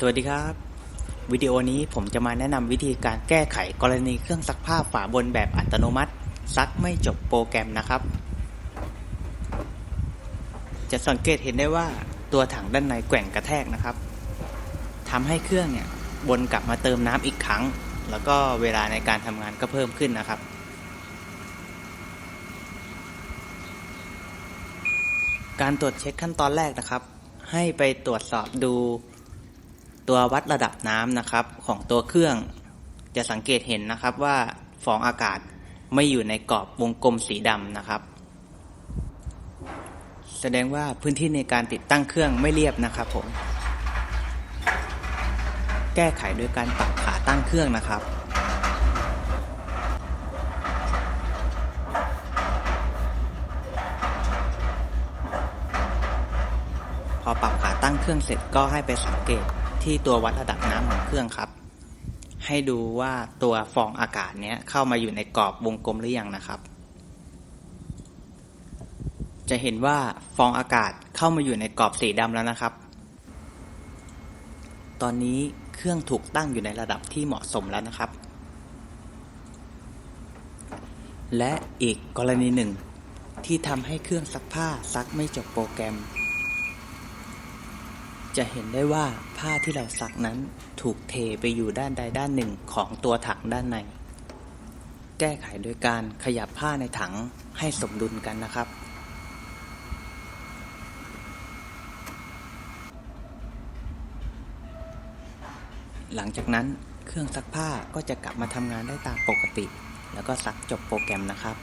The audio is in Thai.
สวัสดีครับ วิดีโอนี้ผมจะมาแนะนำวิธีการแก้ไขกรณีเครื่องซักผ้าฝาบนแบบอัตโนมัติ ซักไม่จบโปรแกรมนะครับ จะสังเกตเห็นได้ว่าตัวถังด้านในแกว่งกระแทกนะครับทำให้เครื่องเนี่ยวนกลับมาเติมน้ำอีกครั้ง แล้วก็เวลาในการทำงานก็เพิ่มขึ้นนะครับการตรวจเช็คขั้นตอนแรกนะครับ ให้ไปตรวจสอบดู ตัววัดระดับน้ำนะครับของตัวเครื่องจะสังเกตเห็นนะครับว่าฟองอากาศไม่อยู่ในกรอบวงกลมสีดำนะครับ แสดงว่าพื้นที่ในการติดตั้งเครื่องไม่เรียบนะครับผม แก้ไขโดยการปรับขาตั้งเครื่องนะครับพอปรับขาตั้งเครื่องเสร็จก็ให้ไปสังเกต ที่ตัววัดระดับน้ำของเครื่องครับ ให้ดูว่าตัวฟองอากาศเนี้ยเข้ามาอยู่ในกรอบวงกลมหรือยังนะครับ จะเห็นว่าฟองอากาศเข้ามาอยู่ในกรอบสีดำแล้วนะครับ ตอนนี้เครื่องถูกตั้งอยู่ในระดับที่เหมาะสมแล้วนะครับ และอีกกรณีหนึ่งที่ทำให้เครื่องซักผ้าซักไม่จบโปรแกรม จะเห็นได้ว่าผ้าที่เราซักนั้นถูกเทไปอยู่ด้านใดด้านหนึ่งของตัวถังด้านใน แก้ไขโดยการขยับผ้าในถังให้สมดุลกันนะครับ หลังจากนั้นเครื่องซักผ้าก็จะกลับมาทำงานได้ตามปกติ แล้วก็ซักจบโปรแกรมนะครับ